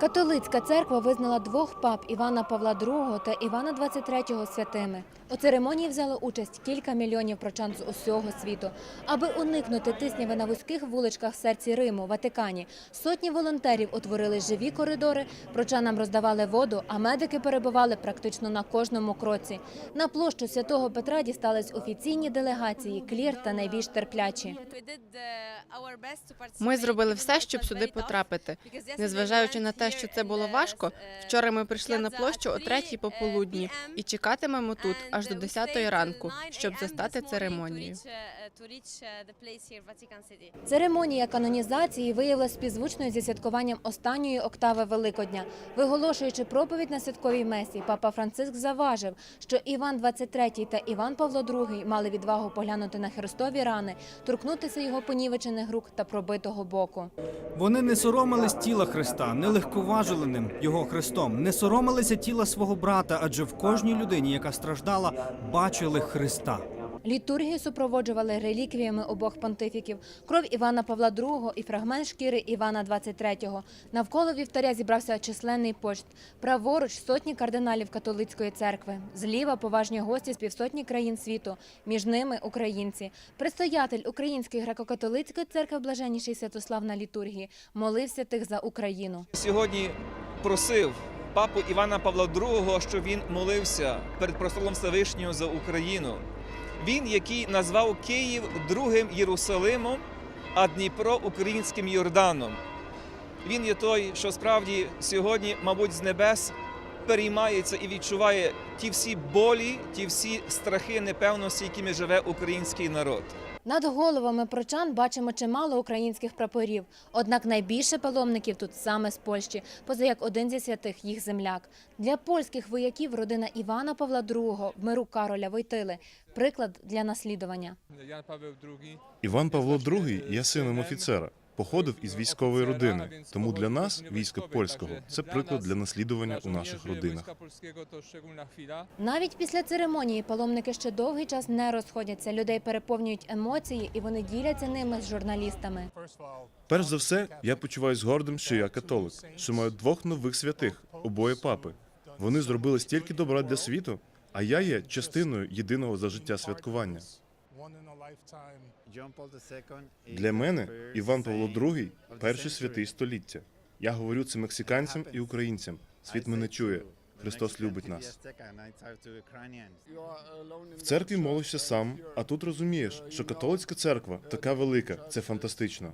Католицька церква визнала двох пап Івана Павла II та Івана XXIII святими. У церемонії взяло участь кілька мільйонів прочан з усього світу. Аби уникнути тисняви на вузьких вуличках в серці Риму, Ватикані, сотні волонтерів утворили живі коридори, прочанам роздавали воду, а медики перебували практично на кожному кроці. На площу святого Петра дістались офіційні делегації, клір та найбільш терплячі. Ми зробили все, щоб сюди потрапити. Незважаючи на те, що це було важко, вчора ми прийшли на площу о третій пополудні і чекатимемо тут аж до 10 ранку, щоб застати церемонію. Церемонія канонізації виявилася співзвучною зі святкуванням останньої октави Великодня. Виголошуючи проповідь на святковій месі, папа Франциск заважив, що Іван XXIII та Іван Павло II мали відвагу поглянути на хрестові рани, торкнутися його понівечених рук та пробитого боку. Вони не соромились тіла Христа, не легковажили ним його Христом, не соромилися тіла свого брата, адже в кожній людині, яка страждала, бачили Христа. Літургію супроводжували реліквіями обох понтифіків, кров Івана Павла II і фрагмент шкіри Івана XXIII. Навколо вівтаря зібрався численний почт. Праворуч сотні кардиналів католицької церкви. Зліва поважні гості з півсотні країн світу. Між ними українці. Предстоятель Української греко-католицької церкви Блаженніший Святослав на літургії молився тих за Україну. Сьогодні просив папу Івана Павла II, щоб він молився перед престолом Всевишнього за Україну. Він, який назвав Київ другим Єрусалимом, а Дніпро українським Йорданом. Він є той, що справді сьогодні, мабуть, з небес переймається і відчуває ті всі болі, ті всі страхи непевності, якими живе український народ. Над головами прочан бачимо чимало українських прапорів. Однак найбільше паломників тут саме з Польщі, поза як один зі святих їх земляк. Для польських вояків родина Івана Павла II в миру Кароля Войтили – приклад для наслідування. Іван Павло II є сином офіцера. Походив із військової родини. Тому для нас, війська польського, це приклад для наслідування у наших родинах. Навіть після церемонії паломники ще довгий час не розходяться. Людей переповнюють емоції, і вони діляться ними з журналістами. Перш за все, я почуваюся гордим, що я католик, що маю двох нових святих, обоє папи. Вони зробили стільки добра для світу, а я є частиною єдиного за життя святкування. Для мене Іван Павло II – перший святий століття. Я говорю це мексиканцям і українцям. Світ мене чує. Христос любить нас. В церкві молишся сам, а тут розумієш, що католицька церква така велика, це фантастично.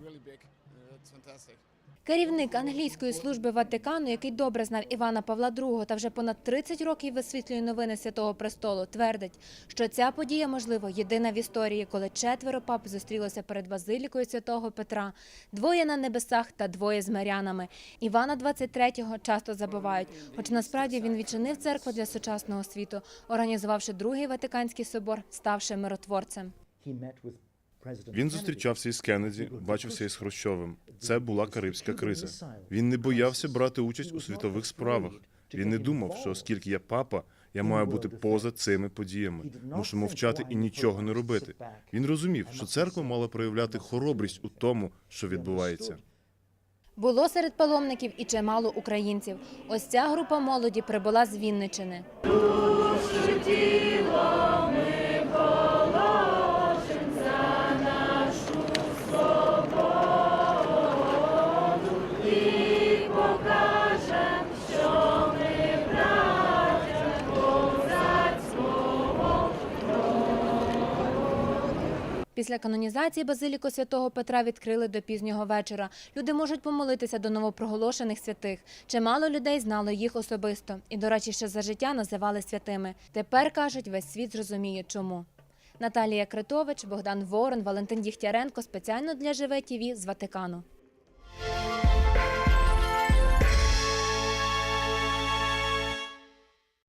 Керівник англійської служби Ватикану, який добре знав Івана Павла II та вже понад 30 років висвітлює новини Святого Престолу, твердить, що ця подія, можливо, єдина в історії, коли четверо пап зустрілося перед базилікою Святого Петра, двоє на небесах та двоє з мирянами. Івана 23-го часто забувають, хоч насправді він відчинив церкву для сучасного світу, організувавши другий Ватиканський собор, ставши миротворцем. Він зустрічався із Кеннеді, бачився із Хрущовим. Це була карибська криза. Він не боявся брати участь у світових справах. Він не думав, що оскільки я папа, я маю бути поза цими подіями. Мушу мовчати і нічого не робити. Він розумів, що церква мала проявляти хоробрість у тому, що відбувається. Було серед паломників і чимало українців. Ось ця група молоді прибула з Вінничини. Після канонізації базиліку святого Петра відкрили до пізнього вечора. Люди можуть помолитися до новопроголошених святих. Чимало людей знало їх особисто і, до речі, ще за життя називали святими. Тепер кажуть, весь світ зрозуміє, чому. Наталія Критович, Богдан Ворон, Валентин Дігтяренко спеціально для Живе ТІВІ з Ватикану.